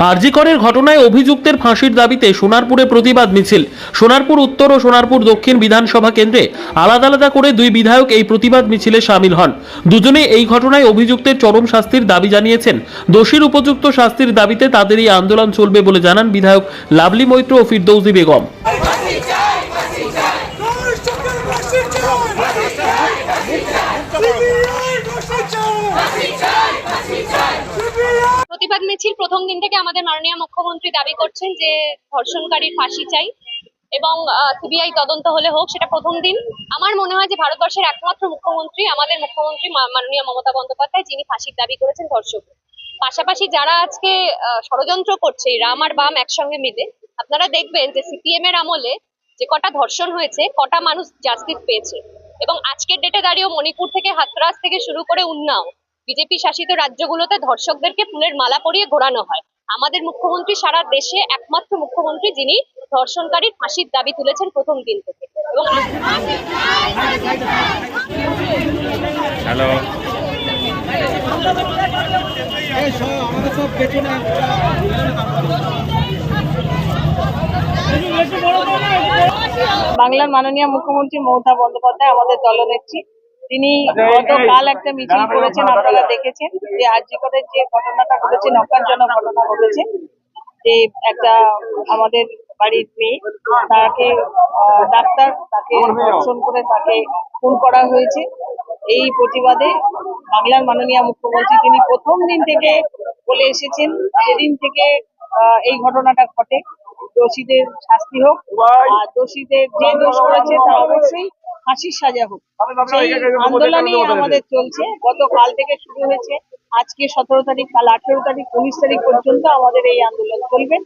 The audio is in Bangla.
আরজিকরের ঘটনায় অভিযুক্তের ফাঁসির দাবিতে সোনারপুরে প্রতিবাদ মিছিল সোনারপুর উত্তর ও সোনারপুর দক্ষিণ বিধানসভা কেন্দ্রে আলাদা আলাদা করে দুই বিধায়ক এই প্রতিবাদ মিছিলে সামিল হন দুজনে এই ঘটনায় অভিযুক্তের চরম শাস্তির দাবি জানিয়েছেন দোষীর উপযুক্ত শাস্তির দাবিতে তাদের এই আন্দোলন চলবে বলে জানান বিধায়ক লাভলি মৈত্র ও ফিরদৌসি বেগম দর্শকের ফাঁসি চাই সিবিআই ফাঁসি চাই সিবিআই প্রতিবাদ মিছিল প্রথম দিন থেকে আমাদের মাননীয় মুখ্যমন্ত্রী দাবি করছেন যে ধর্ষণকারীর ফাঁসি চাই এবং সিবিআই তদন্ত হলে হোক, সেটা প্রথম দিন। আমার মনে হয় যে ভারতবর্ষের একমাত্র মুখ্যমন্ত্রী, আমাদের মুখ্যমন্ত্রী মাননীয় মমতা বন্দ্যোপাধ্যায়, যিনি ফাঁসির দাবি করেছেন ধর্ষক। পাশাপাশি যারা আজকে ষড়যন্ত্র করছে রাম আর বাম একসঙ্গে মিলে, আপনারা দেখবেন যে সিপিএম এর আমলে যে কটা ধর্ষণ হয়েছে, কটা মানুষ জাস্টিস পেয়েছে। এবং আজকের ডেটে দাঁড়িয়েও মণিপুর থেকে হাতরাস থেকে শুরু করে উন্নাও। বিজেপি শাসিত রাজ্যগুলোতে ধর্ষকদেরকে ফুলের মালা পরিয়ে ঘোরানো হয়। আমাদের মুখ্যমন্ত্রী সারা দেশে একমাত্র মুখ্যমন্ত্রী যিনি ধর্ষণকারীর ফাঁসির দাবি তুলেছেন প্রথম দিন থেকে। এবং হ্যালো। বাংলার মাননীয় মুখ্যমন্ত্রী মমতা বন্দ্যোপাধ্যায় আমাদের দলনেত্রী। তিনি গতকাল একটা মিছিল করেছেন আপনারা দেখেছেন যে আর আর্যিকরের যে ঘটনাটা ঘটেছে নকারজনক ঘটনা ঘটেছে যে একটা আমাদের বাড়ির মেয়ে তাকে ডাক্তার তাকে ধর্ষণ করে তাকে খুন করা হয়েছে। এই প্রতিবাদে বাংলার মাননীয় মুখ্যমন্ত্রী তিনি প্রথম দিন থেকে বলে এসেছেন যেদিন থেকে এই ঘটনাটা ঘটে। দোষীদের শাস্তি হোক আর দোষীদের যে দোষ করেছে তা অবশ্যই ফাঁসির সাজা হোক। সেই আন্দোলনই আমাদের চলছে। গতকাল থেকে শুরু হয়েছে। আজকে সতেরো তারিখ কাল আঠেরো তারিখ উনিশ তারিখ পর্যন্ত আমাদের এই আন্দোলন চলবে।